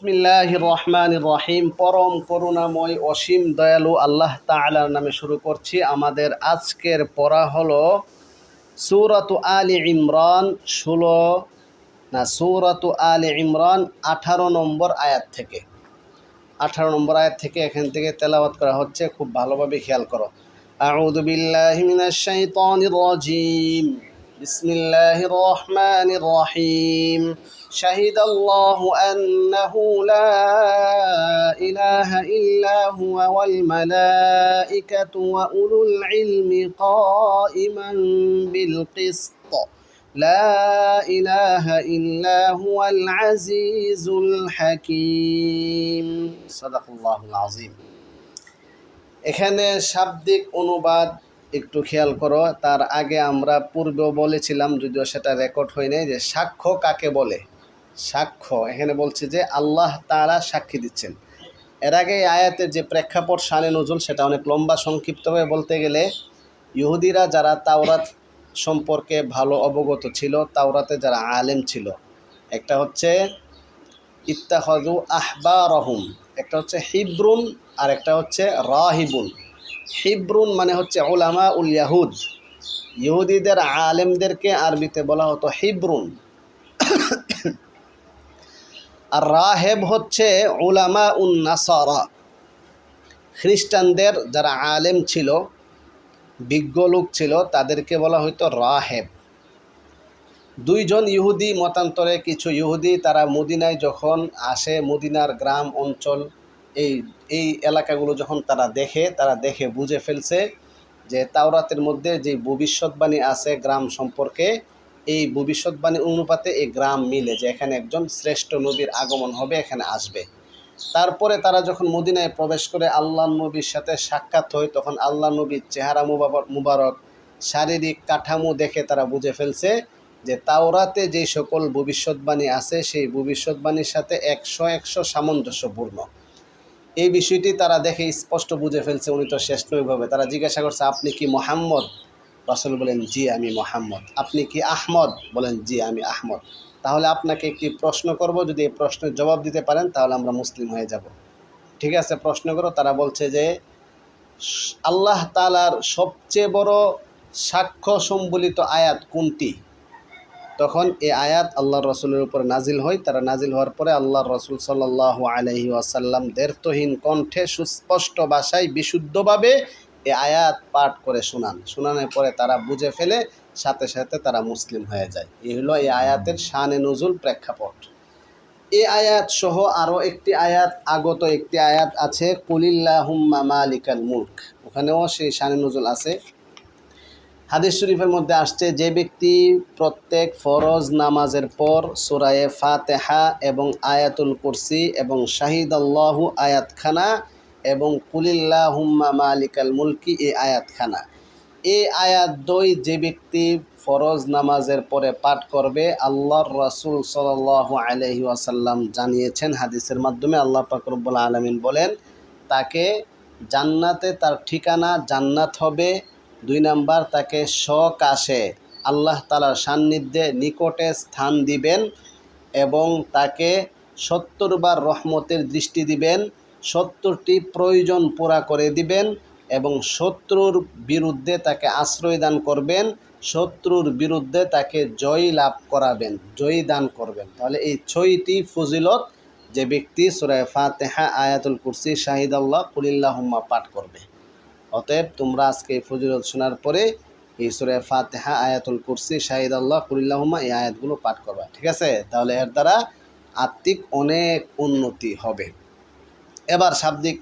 বিসমিল্লাহ রহমান রহিম পরম করুণাময় অসীম দয়ালু আল্লাহ তাআলার নামে শুরু করছি। আমাদের আজকের পড়া হলো সূরাতু আলী ইমরান ষোলো, না, সূরাতু আলী ইমরান আঠারো নম্বর আয়াত থেকে। আঠারো নম্বর আয়াত থেকে এখান থেকে তেলাওয়াত করা হচ্ছে। খুব ভালোভাবে খেয়াল করো। আউযু বিল্লাহি মিনাশ শাইতানির রাজিম। বিসমিল্লাহির রহমানির রহিম شهد الله أنه لا إله إلا هو والملائكة وأولو العلم قائما بالقسط لا إله إلا هو العزيز الحكيم صدق الله العظيم এখানে শাব্দিক অনুবাদ একটু খেয়াল করো, তার আগে আমরা পূর্বেও বলেছিলাম, যদিও সেটা রেকর্ড হয় নাই, যে সাক্ষ্য কাকে বলে? সাক্ষ্য, এখানে বলছে যে আল্লাহ তারা সাক্ষী দিচ্ছেন। এর আগে এই আয়াতের যে প্রেক্ষাপট শানে নজুল, সেটা অনেক লম্বা সংক্ষিপ্তভাবে বলতে গেলে, ইহুদিরা যারা তাওরাত সম্পর্কে ভালো অবগত ছিল, তাওরাতে যারা আলেম ছিল, একটা হচ্ছে ইত্তাহজু আহবা রহুম একটা হচ্ছে হিব্রুন, আর একটা হচ্ছে রাহিবুন। হিব্রুন মানে হচ্ছে ওলামা উল ইয়াহুদ। ইহুদিদের আলেমদেরকে আরবিতে বলা হতো হিব্রুন। আর রাহেব হচ্ছে উলামা উন নাসারা। খ্রিস্টানদের যারা আলেম ছিল, বিজ্ঞ লোক ছিল, তাদেরকে বলা হয়তো রাহেব। দুইজন ইহুদি মতান্তরে কিছু ইহুদি তারা মদিনায় যখন আসে, মদিনার গ্রাম অঞ্চল এই এই এলাকাগুলো যখন তারা দেখে তারা দেখে বুঝে ফেলছে যে তাওরাতের মধ্যে যে ভবিষ্যৎবাণী আছে গ্রাম সম্পর্কে, এই ভবিষ্যৎবাণী অনুপাতে এই গ্রাম মিলে যে এখানে একজন শ্রেষ্ঠ নবীর আগমন হবে, এখানে আসবে। তারপরে তারা যখন মদিনায় প্রবেশ করে আল্লাহ নবীর সাথে সাক্ষাৎ হয়, তখন আল্লাহ নবীর চেহারা মুবারক শারীরিক কাঠামো দেখে তারা বুঝে ফেলছে যে তাওরাতে যে সকল ভবিষ্যৎবাণী আছে, সেই ভবিষ্যৎবাণীর সাথে একশো একশো সামঞ্জস্যপূর্ণ। এই বিষয়টি তারা দেখে স্পষ্ট বুঝে ফেলছে, উনি তো শেষ নইভাবে তারা জিজ্ঞাসা করছে, আপনি কি মোহাম্মদ? রসুল বলেন, জি, আমি মোহাম্মদ। আপনি কি আহমদ? বলেন, জি, আমি আহমদ। তাহলে আপনাকে একটি প্রশ্ন করব, যদি এই প্রশ্নের জবাব দিতে পারেন, তাহলে আমরা মুসলিম হয়ে যাব। ঠিক আছে, প্রশ্ন করো, তারা বলছে যে, আল্লাহ তালার সবচেয়ে বড় সাক্ষ্য সম্বলিত আয়াত কোনটি? তখন এই আয়াত আল্লাহ রসুলের উপর নাজিল হয়। তারা নাজিল হওয়ার পরে আল্লাহ রসুল সাল্লাহ আলহি আসাল্লাম দেরতহীন কণ্ঠে সুস্পষ্ট ভাষায় বিশুদ্ধভাবে এই আয়াত পাঠ করে শোনান। শোনানোর পরে তারা বুঝে ফেলে, সাথে সাথে তারা মুসলিম হয়ে যায়। এই হলো এই আয়াতের শানে নজুল প্রেক্ষাপট। এই আয়াত সহ আরও একটি আয়াত, আগত একটি আয়াত আছে, কুলিল্লাহুম্মা মালিকাল মুল্ক। ওখানেও সেই শানে নজুল আছে। হাদিস শরীফের মধ্যে আসছে, যে ব্যক্তি প্রত্যেক ফরজ নামাজের পর সুরায়ে ফাতেহা এবং আয়াতুল কুরসি এবং শাহিদ আল্লাহু আয়াতখানা এবং কুলিল্লাহুম্মা মালিকাল মুলকি এই আয়াতখানা। এই আয়াত দই যে ব্যক্তি ফরজ নামাজের পরে পাঠ করবে, আল্লাহর রাসুল সাল আলহি আসাল্লাম জানিয়েছেন হাদিসের মাধ্যমে। আল্লাহ পাকরবুল আলমিন বলেন, তাকে জান্নাতে তার ঠিকানা জান্নাত হবে দুই নাম্বার তাকে আসে। আল্লাহ তালার সান্নিধ্যে নিকটে স্থান দিবেন এবং তাকে সত্তর বার রহমতের দৃষ্টি দিবেন, সত্তরটি প্রয়োজন পুরা করে দিবেন এবং শত্রুর বিরুদ্ধে তাকে আশ্রয় দান করবেন, শত্রুর বিরুদ্ধে তাকে জয় লাভ করাবেন, জয়ী দান করবেন। তাহলে এই ছয়টি ফজিলত যে ব্যক্তি সুরায় ফাতেহা আয়াতুল কুরসি শাহিদ আল্লাহ পাঠ করবে। অতএব তোমরা আজকে ফজিলত শোনার পরে এই সুরায় ফাতেহা, আয়াতুল কুরসি, শাহিদ আল্লাহ কুলিল্লাহম্মা এই আয়াতগুলো পাঠ করবা। ঠিক আছে? তাহলে এর দ্বারা আত্মিক অনেক উন্নতি হবে। এবার শাব্দিক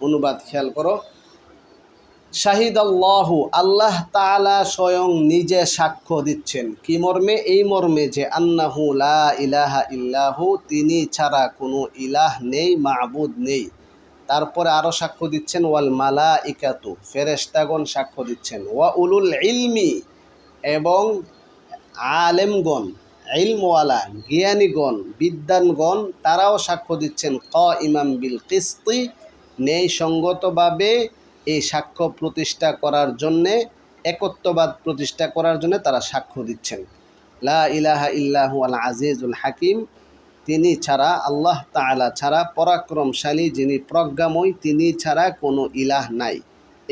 অনুবাদ খেয়াল করো। শাহিদ আল্লাহু, আল্লাহ তালা স্বয়ং নিজে সাক্ষ্য দিচ্ছেন। কি মর্মে? এই মর্মে যে আন্নাহু লা ইলাহা ইল্লাহু, তিনি ছাড়া কোনো ইলাহ নেই মাহবুদ নেই। তারপরে আরও সাক্ষ্য দিচ্ছেন, ওয়াল মালা ইকাতু ফেরেস্তাগণ সাক্ষ্য দিচ্ছেন। ওয়া উলুল ইলমি, এবং আলেমগণ, ইলমওয়ালা, জ্ঞানীগণ বিদ্যানগণ তারাও সাক্ষ্য দিচ্ছেন। ক ইমাম বিল কিস্তি নেই সঙ্গতভাবে এই সাক্ষ্য প্রতিষ্ঠা করার জন্যে, একত্ববাদ প্রতিষ্ঠা করার জন্য তারা সাক্ষ্য দিচ্ছেন। লা ইলাহা ইল্লাহু আল আজিজুল হাকিম তিনি ছাড়া, আল্লাহ তাআলা ছাড়া পরাক্রমশালী যিনি প্রজ্ঞাময়, তিনি ছাড়া কোনো ইলাহ নাই।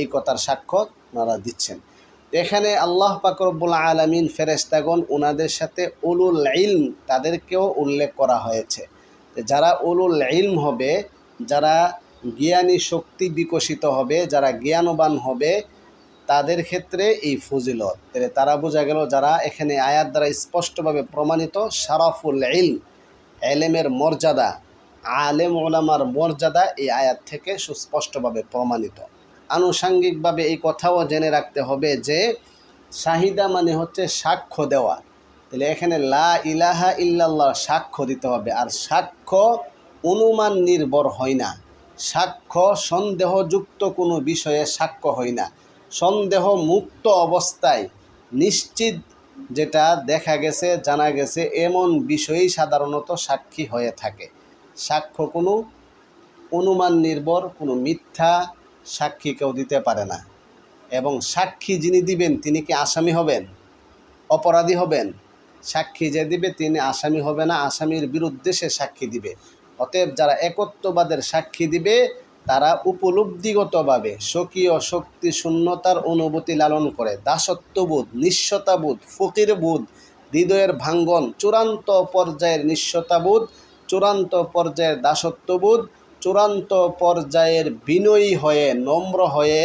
এই কথার সাক্ষ্য ওনারা দিচ্ছেন। এখানে আল্লাহ পাকরবুল আলমিন ফেরেস্তাগণ ওনাদের সাথে উলুল ইলম তাদেরকেও উল্লেখ করা হয়েছে। যারা উলুল ইলম হবে, যারা জ্ঞানী শক্তি বিকশিত হবে, যারা জ্ঞানবান হবে, তাদের ক্ষেত্রে এই ফজিলত। তারা বোঝা গেল যারা এখানে আয়াত দ্বারা স্পষ্টভাবে প্রমাণিত, সারাফুল ইলম। এলেমের মর্যাদা, আলেম ওলামার মর্যাদা এই আয়াত থেকে সুস্পষ্টভাবে প্রমাণিত। আনুষাঙ্গিকভাবে এই কথাও জেনে রাখতে হবে যে, শাহিদা মানে হচ্ছে সাক্ষ্য দেওয়া। তাহলে এখানে লা ইলাহা ইল্লাল্লাহ সাক্ষ্য দিতে হবে, আর সাক্ষ্য অনুমান নির্ভর হয় না। সাক্ষ্য সন্দেহযুক্ত কোনো বিষয়ে সাক্ষ্য হয় না। সন্দেহ মুক্ত অবস্থায় নিশ্চিত যেটা দেখা গেছে, জানা গেছে, এমন বিষয়েই সাধারণত সাক্ষী হয়ে থাকে। সাক্ষ্য কোনো অনুমান নির্ভর, কোনো মিথ্যা সাক্ষী কেউ দিতে পারে না। এবং সাক্ষী যিনি দিবেন, তিনি কি আসামি হবেন? অপরাধী হবেন? সাক্ষী যে দিবে, তিনি আসামি হবে না। আসামির বিরুদ্ধে সে সাক্ষী দিবে। অতএব যারা একত্ববাদের সাক্ষী দিবে তারা উপলব্ধিগতভাবে স্বকীয় শক্তি শূন্যতার অনুভূতি লালন করে। দাসত্ববোধ নিঃস্বতাবোধ ফকিরবোধ, হৃদয়ের ভাঙ্গন, চূড়ান্ত পর্যায়ের নিঃস্বতাবোধ চূড়ান্ত পর্যায়ের দাসত্ববোধ, চূড়ান্ত পর্যায়ের বিনয়ী হয়ে, নম্র হয়ে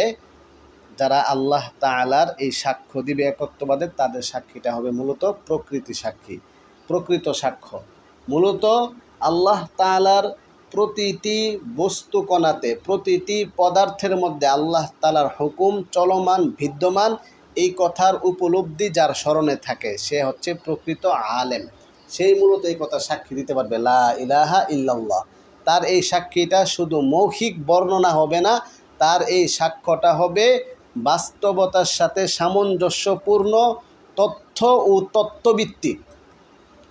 যারা আল্লাহ তাআলার এই সাক্ষ্য দিবে একত্ববাদের তাদের সাক্ষীটা হবে মূলত প্রকৃতি সাক্ষী, প্রকৃত সাক্ষ্য। মূলত আল্লাহ তাআলার প্রতিটি বস্তুকণাতে, প্রতিটি পদার্থের মধ্যে আল্লাহ তাআলার হুকুম চলমান, বিদ্যমান, এই কথার উপলব্ধি যার স্মরণে থাকে, সে হচ্ছে প্রকৃত আলেম। সেই মূলত এই কথা সাক্ষী দিতে পারবে, লা ইলাহা ইল্লাল্লাহ। তার এই সাক্ষীটা শুধু মৌখিক বর্ণনা হবে না, তার এই সাক্ষ্যটা হবে বাস্তবতার সাথে সামঞ্জস্যপূর্ণ তথ্য ও তত্ত্বভিত্তিক।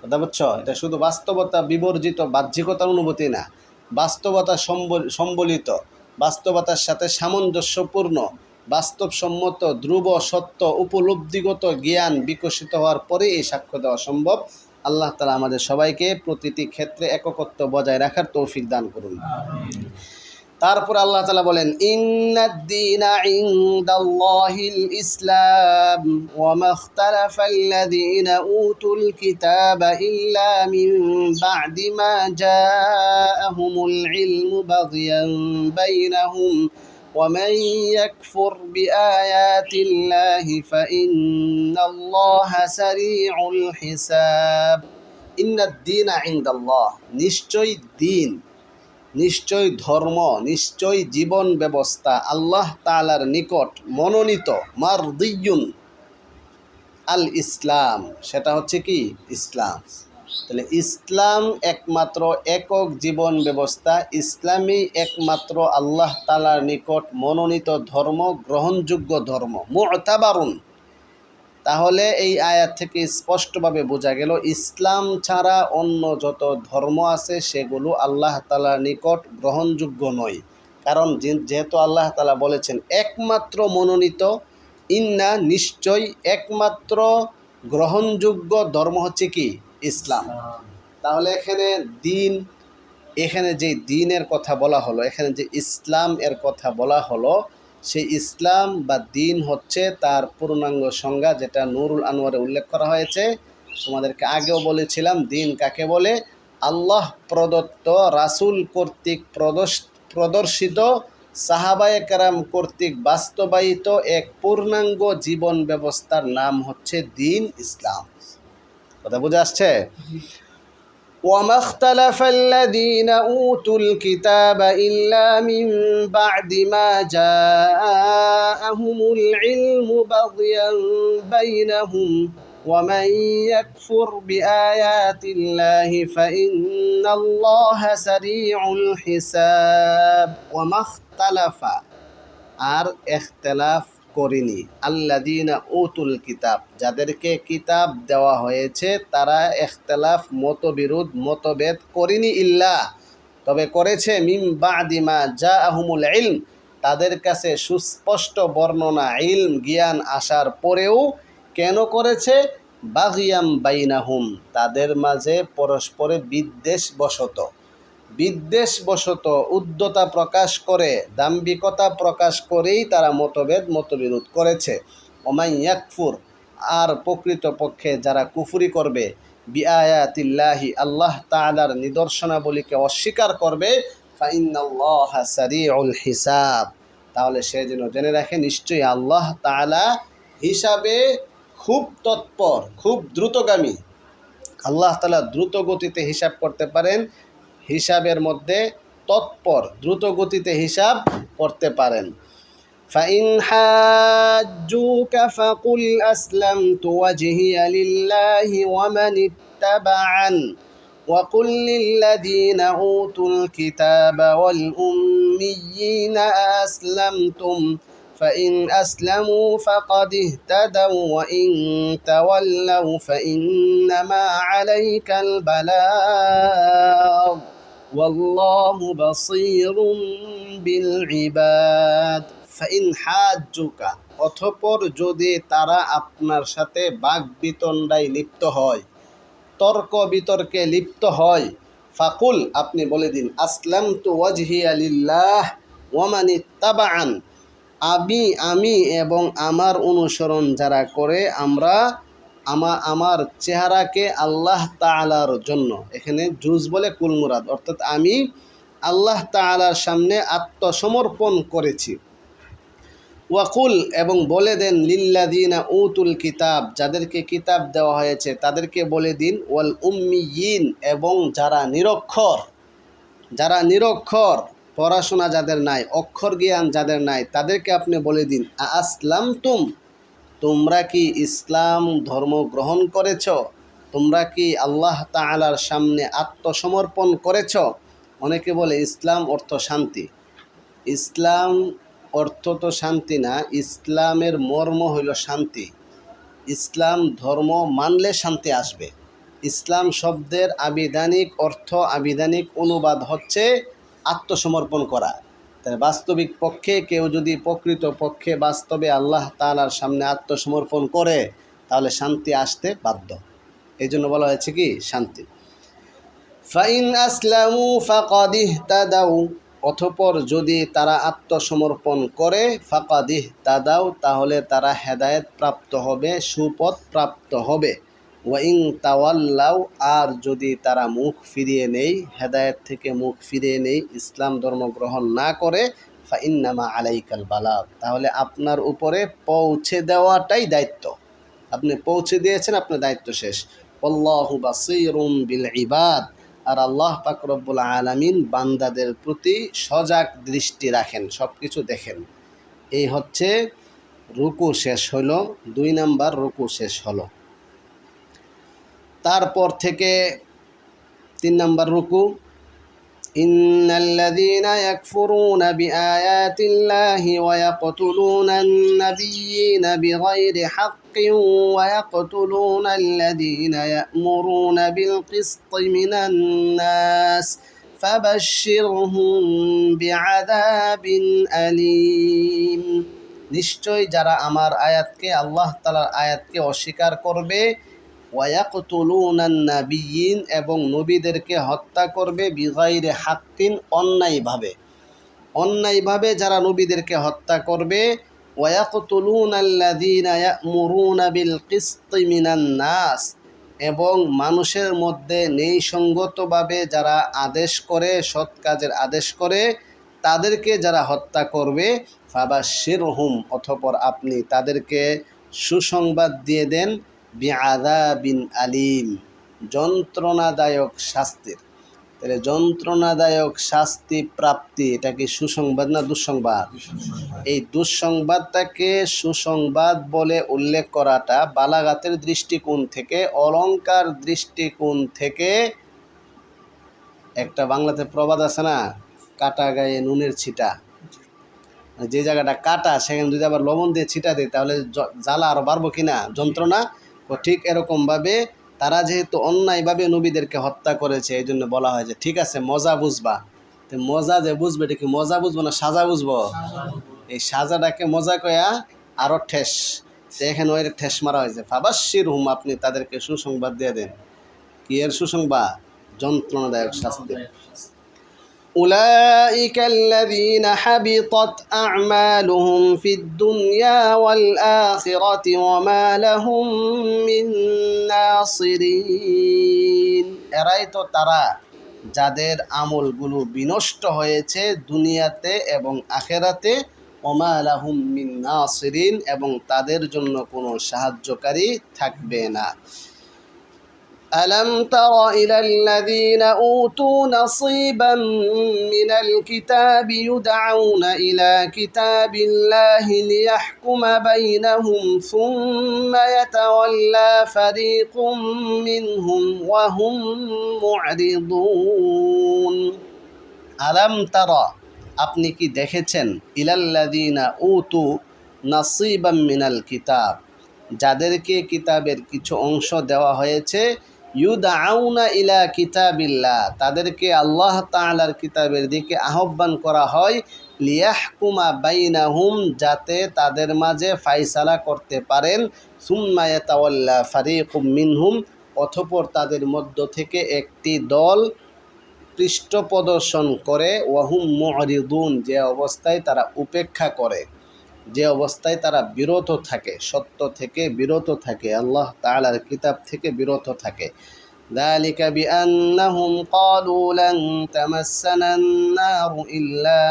কথা বুঝছ? এটা শুধু বাস্তবতা বিবর্জিত বাহ্যিকতার অনুভূতি না। বাস্তবতা সম্বলিত, বাস্তবতার সাথে সামঞ্জস্যপূর্ণ, বাস্তবসম্মত, ধ্রুব, সত্য, উপলব্ধিগত জ্ঞান বিকশিত হওয়ার পরে এই সাক্ষ্য দেওয়া সম্ভব। আল্লাহ তালা আমাদের সবাইকে প্রতিটি ক্ষেত্রে এককত্ব বজায় রাখার তৌফিক দান করুন। তারপর আল্লাহ তালা বলেন ইন্নাদ্দিনা ইনদাল্লাহিল ইসলাম ওয়ামা ইখতালাফাল্লাযীনা উতুল কিতাবা ইল্লা মিন বা'দি মা জাআহুমুল ইলমু বাগিয়ান বাইনাহুম ومن يكفر بآيات الله فإن الله سريع الحساب إن الدين عند الله নিশ্চয় দিন নিশ্চয় ধর্ম, নিশ্চয় জীবন ব্যবস্থা আল্লাহ তালার নিকট মনোনীত মারদিয়ুন আল ইসলাম। সেটা হচ্ছে কি? ইসলাম। তাহলে ইসলাম একমাত্র একক জীবন ব্যবস্থা, ইসলামই একমাত্র আল্লাহ তালার নিকট মনোনীত ধর্ম, গ্রহণযোগ্য ধর্ম, মুতাবারুন। তাহলে এই আয়াত থেকে স্পষ্টভাবে বোঝা গেল, ইসলাম ছাড়া অন্য যত ধর্ম আছে সেগুলো আল্লাহ তালার নিকট গ্রহণযোগ্য নয়। কারণ যেহেতু আল্লাহ তালা বলেছেন, একমাত্র মনোনীত, ইন্না নিশ্চয় একমাত্র গ্রহণযোগ্য ধর্ম হচ্ছে কি? ইসলাম। তাহলে এখানে দিন, এখানে যে দিনের কথা বলা হলো, এখানে যে ইসলাম এর কথা বলা হলো সেই ইসলাম বা দিন হচ্ছে তার পূর্ণাঙ্গ সংজ্ঞা যেটা নুরুল আনোয়ারে উল্লেখ করা হয়েছে। তোমাদেরকে আগেও বলেছিলাম, দিন কাকে বলে? আল্লাহ প্রদত্ত রাসূল কর্তৃক প্রদর্শ- প্রদর্শিত সাহাবায়ে কেরাম কর্তৃক বাস্তবায়িত এক পূর্ণাঙ্গ জীবন ব্যবস্থার নাম হচ্ছে দিন ইসলাম। কথা বুঝে আসছে? وما اختلف الذين أوتوا الكتاب إلا من بعد ما جاءهم العلم بغيا بينهم. ومن يكفر بآيات الله فإن الله سريع الحساب. وما اختلف আর اختلاف করিনি। আল্লাদিনা উতুল কিতাব, যাদেরকে কিতাব দেওয়া হয়েছে, তারা এখতলাফ মতবিরোধ, মতভেদ করিনি ইল্লা। তবে করেছে মিম বাদিমা যা আহমুল ইলম। তাদের কাছে সুস্পষ্ট বর্ণনা, ইলম, জ্ঞান আসার পরেও কেন করেছে? বাগিয়াম বাইনাহুম, তাদের মাঝে পরস্পরে বিদ্বেষ বশত বিদ্বেষ বশত উদ্যতা প্রকাশ করে, দাম্ভিকতা প্রকাশ করেই তারা মতভেদ মতবিরোধ করেছে। ওমাই ইয়াকফুর, আর প্রকৃতপক্ষে যারা কুফুরি করবে, বিআয়াতিল্লাহি আল্লাহ তাআলার নিদর্শনাবলীকে অস্বীকার করবে হিসাব। তাহলে সে যেন জেনে রাখে, নিশ্চয়ই আল্লাহ তাআলা হিসাবে খুব তৎপর, খুব দ্রুতগামী। আল্লাহ তালা দ্রুত গতিতে হিসাব করতে পারেন হিসাবের মধ্যে তৎপর দ্রুত গতিতে হিসাব করতে পারেন فإن حاجوك فقل أسلمت وجهي لله ومن اتبعن وقل للذين أوتوا الكتاب والأميين أسلمتم فإن أسلموا فقد اهتدوا وإن تولوا فإنما عليك البلاغ والله بصير بالعباد ফাইন হাজুকা অথপর যদি তারা আপনার সাথে বাঘ বিতণ্ডায় লিপ্ত হয় তর্ক বিতর্কে লিপ্ত হয় ফাকুল আপনি বলে দিন আসলাম তু ওয়াজহি আলিল্লাহ ওয়ামানি তাবাআন আমি আমি এবং আমার অনুসরণ যারা করে আমরা আমা, আমার চেহারাকে আল্লাহ তাআলার জন্য। এখানে জুজ বলে কুলমুরাদ, অর্থাৎ আমি আল্লাহ তাআলার সামনে আত্মসমর্পণ করেছি। ওয়াকুল, এবং বলে দেন লিল্লাদিনা উতুল কিতাব, যাদেরকে কিতাব দেওয়া হয়েছে, তাদেরকে বলে দিন, ওয়াল উম্মিয়িন, এবং যারা নিরক্ষর যারা নিরক্ষর, পড়াশোনা যাদের নাই, অক্ষর জ্ঞান যাদের নাই, তাদেরকে আপনি বলে দিন আসলাম তুম তোমরা কি ইসলাম ধর্ম গ্রহণ করেছ? তোমরা কি আল্লাহ তাআলার সামনে আত্মসমর্পণ করেছ? অনেকে বলে ইসলাম অর্থ শান্তি। ইসলাম অর্থ তো শান্তি না, ইসলামের মর্ম হইল শান্তি। ইসলাম ধর্ম মানলে শান্তি আসবে। ইসলাম শব্দের আবিধানিক অর্থ, আবিধানিক অনুবাদ হচ্ছে আত্মসমর্পণ করা। তাই বাস্তবিক পক্ষে কেউ যদি প্রকৃত পক্ষে বাস্তবে আল্লাহ তাআলার সামনে আত্মসমর্পণ করে, তাহলে শান্তি আসতে বাধ্য। এই জন্য বলা হয়েছে কি? শান্তি। ফাইন আসলামু ফাকাদিহ তাদাউ অথপর যদি তারা আত্মসমর্পণ করে ফাকাদিহ তাদাও তাহলে তারা হেদায়েত প্রাপ্ত হবে, সুপথ প্রাপ্ত হবে। ওয়াইং তাওয়াল্লাও আর যদি তারা মুখ ফিরিয়ে নেই হেদায়েত থেকে মুখ ফিরিয়ে নেই ইসলাম ধর্ম গ্রহণ না করে, ফাইন্নামা আলাইকাল বালাগ। তাহলে আপনার উপরে পৌঁছে দেওয়াটাই দায়িত্ব। আপনি পৌঁছে দিয়েছেন, আপনার দায়িত্ব শেষ। আল্লাহু বাসিরুম বিল ইবাদ। আর আল্লাহ পাক রব্বুল আলামিন বান্দাদের প্রতি সজাগ দৃষ্টি রাখেন সব কিছু দেখেন। এই হচ্ছে রুকু শেষ হলো, দুই নাম্বার রুকু শেষ হলো। তারপর থেকে তিন নাম্বার রুকু إن الذين يكفرون بآيات الله ويقتلون النبيين بغير حق ويقتلون الذين يأمرون بالقسط من الناس فبشرهم بعذاب أليم নিশ্চয় যারা আমার আয়াতকে আল্লাহ তালার আয়াতকে অস্বীকার করবে ওয়াকুতুলুনান নাবিয়িন এবং নবীদেরকে হত্যা করবে বিগাইরে হাক্কিন অন্যায়ভাবে। অন্যায়ভাবে যারা নবীদেরকে হত্যা করবে নাস, এবং মানুষের মধ্যে নেই সঙ্গতভাবে যারা আদেশ করে, সৎ কাজের আদেশ করে, তাদেরকে যারা হত্যা করবে ফাবাশির হুম অথপর আপনি তাদেরকে সুসংবাদ দিয়ে দেন। বিআদা বিন আলিম যন্ত্রণাদায়ক শাস্তির। তাহলে যন্ত্রণাদায়ক শাস্তি প্রাপ্তি এটা কি সুসংবাদ না দুঃসংবাদ? এই দুঃসংবাদটাকে সুসংবাদ বলে উল্লেখ করাটা বালাগাতের দৃষ্টিকোণ থেকে অলংকার দৃষ্টিকোণ থেকে একটা বাংলাতে প্রবাদ আছে না? কাটা গায়ে নুনের ছিটা। যে জায়গাটা কাটা সেখানে যদি আবার লবণ দিয়ে ছিটা দেয় তাহলে জ্বালা আরও বাড়বো কিনা? যন্ত্রণা? ঠিক এরকমভাবে তারা যেহেতু অন্যায়ভাবে নবীদেরকে হত্যা করেছে, এই জন্য বলা হয় যে ঠিক আছে, মজা বুঝবা। তো মজা যে বুঝবে, এটা কি মজা বুঝব না সাজা বুঝব? এই সাজাটাকে মজা কয়া আরও ঠেস। এখানে ওই ঠেস মারা হয়েছে। ফাবাসির হুম আপনি তাদেরকে সুসংবাদ দিয়ে দেন। কি এর সুসংবাদ? যন্ত্রণাদায়ক শাস্তি। أولئك الذين حبطت أعمالهم في الدنيا والآخرة وما لهم من ناصرين এরাই তো তারা যাদের আমলগুলো বিনষ্ট হয়েছে দুনিয়াতে এবং আখেরাতে ওমা আলাহুম মিন নাসিরিন এবং তাদের জন্য কোনো সাহায্যকারী থাকবে না ألم تر إلى الذين أوتوا نصيبا من الكتاب يدعون إلى كتاب الله ليحكم بينهم ثم يتولى فريق منهم وهم معرضون ألم ترى আপনি কি দেখেছেন ইলাল্লাদিনা উতু নাসিবাম মিনাল কিতাব যাদেরকে কিতাবের কিছু অংশ দেওয়া হয়েছে ইউদাউনা ইলা কিতাবিল্লাহ, তাদেরকে আল্লাহ তাআলার কিতাবের দিকে আহ্বান করা হয়, লিয়াহকুমা বাইনাহুম, যাতে তাদের মাঝে ফাইসালা করতে পারেন, সুম্মা ইয়াতাওয়াল্লা ফারিকুম মিনহুম অথপর তাদের মধ্য থেকে একটি দল পৃষ্ঠ প্রদর্শন করে, ওয়াহুম মুরিদুন, যে অবস্থায় তারা উপেক্ষা করে। যে অবস্থায় তারা বিরত থাকে সত্য থেকে বিরত থাকে আল্লাহ তাআলার কিতাব থেকে বিরত থাকে ذلك بأنهم قالوا لن تمسنا النار إلا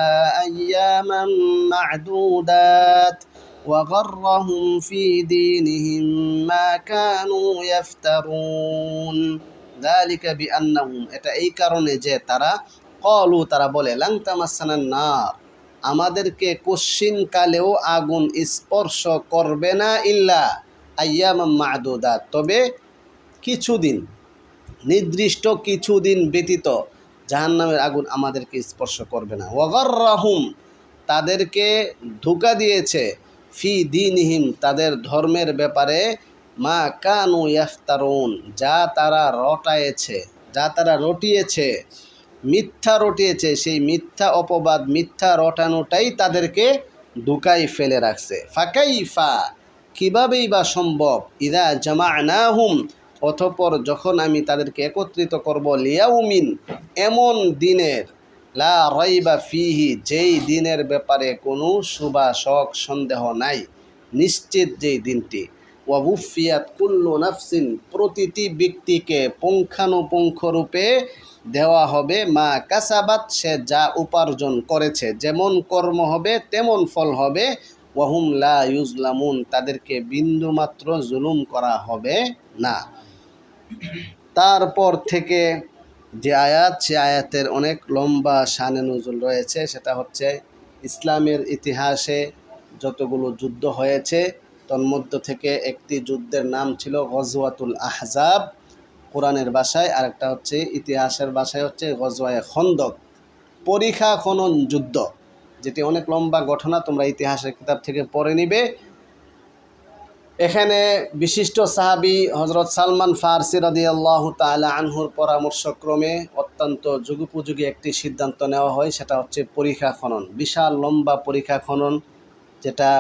أياما معدودات وغرهم في دينهم ما كانوا يفترون ذلك بأنهم এটা এই কারণে যে তারা কলু তারা বলে লাং তামাসানান নার আমাদেরকে কশ্চিন কালেও আগুন স্পর্শ করবে না ইল্লা আয়াম মাদুদা। তবে কিছুদিন, নির্দিষ্ট কিছুদিন ব্যতীত জাহান্নামের আগুন আমাদেরকে স্পর্শ করবে না। ওগর রাহুম তাদেরকে ধোকা দিয়েছে। ফি দিনহিম, তাদের ধর্মের ব্যাপারে মা কানু ইয়াফতারুন, যা তারা রটায়েছে, যা তারা রটিয়েছে। মিথ্যা রটিয়েছে, সেই মিথ্যা অপবাদ, মিথ্যা রটানোটাই তাদেরকে দুকাই ফেলে রাখছে। ফাঁকাই ফা কীভাবেই বা সম্ভব? ইদা জামা না হুম অথপর যখন আমি তাদেরকে একত্রিত করব, লিয়াউমিন, এমন দিনের, লা রাইবা ফিহি, যেই দিনের ব্যাপারে কোনো সুবাসক সন্দেহ নাই, নিশ্চিত যেই দিনটি। ওয়াবুফিয়াত কুল্লু নাফসিন, প্রতিটি ব্যক্তিকে পুঙ্খানুপুঙ্খরূপে দেওয়া হবে, মা কাসাবাত, সে যা উপার্জন করেছে, যেমন কর্ম হবে, তেমন ফল হবে। ওয়াহুম লা ইউজলামুন, তাদেরকে বিন্দুমাত্র জুলুম করা হবে না। তারপর থেকে যে আয়াত, সে আয়াতের অনেক লম্বা শানে নজুল রয়েছে, সেটা হচ্ছে ইসলামের ইতিহাসে যতগুলো যুদ্ধ হয়েছে, তন্মধ্য থেকে একটি যুদ্ধের নাম ছিল গজওয়াতুল আহজাব। কোরআনের ভাষায় আরেকটা হচ্ছে ইতিহাসের ভাষায় হচ্ছে গজওয়ায় খন্দক। পরীক্ষা খনন যুদ্ধ, যেটি অনেক লম্বা ঘটনা, তোমরা ইতিহাসের কিতাব থেকে পড়ে নিবে। এখানে বিশিষ্ট সাহাবি হজরত সালমান ফারসি রদি আল্লাহ তালা আনহুর পরামর্শক্রমে অত্যন্ত যুগোপযোগী একটি সিদ্ধান্ত নেওয়া হয়, সেটা হচ্ছে পরীক্ষা খনন। বিশাল লম্বা পরীক্ষা খনন, যেটা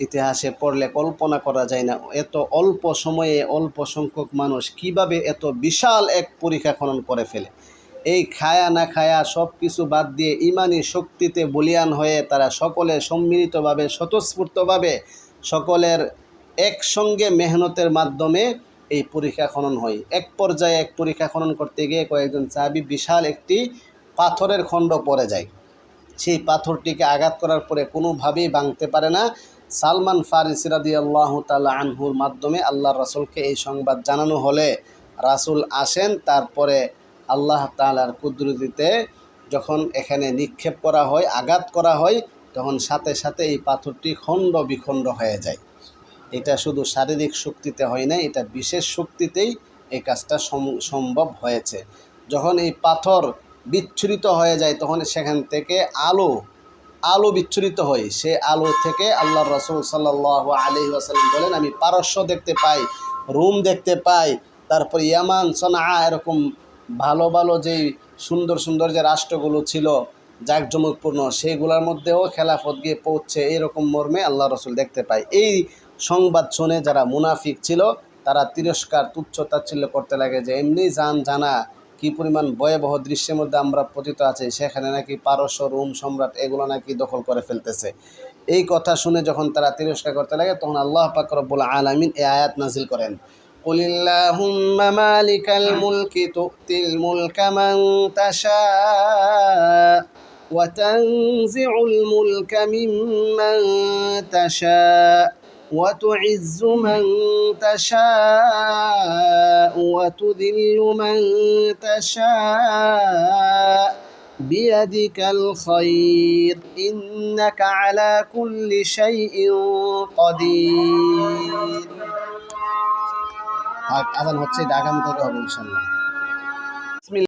ইতিহাসে পড়লে কল্পনা করা যায় না। এত অল্প সময়ে অল্প সংখ্যক মানুষ কীভাবে এত বিশাল এক পরীক্ষা খনন করে ফেলে? এই খায়া না খায়া সব কিছু বাদ দিয়ে ইমানি শক্তিতে বলিয়ান হয়ে তারা সকলে সম্মিলিতভাবে, স্বতঃস্ফূর্তভাবে সকলের একসঙ্গে মেহনতের মাধ্যমে এই পরীক্ষা খনন হয়। এক পর্যায়ে এক পরীক্ষা খনন করতে গিয়ে কয়েকজন চাবি বিশাল একটি পাথরের খণ্ড পড়ে যায়। সেই পাথরটিকে আঘাত করার পরে কোনোভাবেই ভাঙতে পারে না। সালমান ফারিস আল্লাহ তালা আনহুর মাধ্যমে আল্লাহ রাসুলকে এই সংবাদ জানানো হলে রাসুল আসেন, তারপরে আল্লাহ তালার কুদরতিতে যখন এখানে নিক্ষেপ করা হয়, আঘাত করা হয়, তখন সাথে সাথে এই পাথরটি খণ্ড বিখণ্ড হয়ে যায়। এটা শুধু শারীরিক শক্তিতে হয় না এটা বিশেষ শক্তিতেই এই কাজটা সম্ভব হয়েছে। যখন এই পাথর বিচ্ছুরিত হয়ে যায়, তখন সেখান থেকে আলো আলো বিচ্ছুরিত হয়। সে আলো থেকে আল্লাহ রসুল সাল্লাহ আলি আসাল্লাম বলেন, আমি পারস্য দেখতে পাই, রুম দেখতে পাই, তারপর ইয়ামান সোনা এরকম ভালো ভালো যেই সুন্দর সুন্দর যে রাষ্ট্রগুলো ছিল, জাঁকজমকপূর্ণ সেইগুলোর মধ্যেও খেলাফত গিয়ে পৌঁছে এরকম মর্মে আল্লাহ রসুল দেখতে পাই এই সংবাদ শুনে যারা মুনাফিক ছিল, তারা তিরস্কার, তুচ্ছ তাচ্ছিল্য করতে লাগে যে, এমনি জান জানা কি পরিমাণ ভয়াবহ দৃশ্যের মধ্যে আমরা পতিত আছি সেখানে নাকি পারস্য রোম সম্রাট এগুলো নাকি দখল করে ফেলতেছে এই কথা শুনে যখন তারা তিরস্কার করতে লাগে তখন আল্লাহ পাক রব্বুল আলামিন এই আয়াত নাজিল করেন قل اللهم مالك الملك تؤتي الملك من تشاء وتنزع الملك ممن تشاء وتعز من تشاء وتذل من تشاء بيدك الخير إنك على كل شيء قدير আজান হচ্ছে এটা আগামীকালকে হবে ইনশাল্লাহ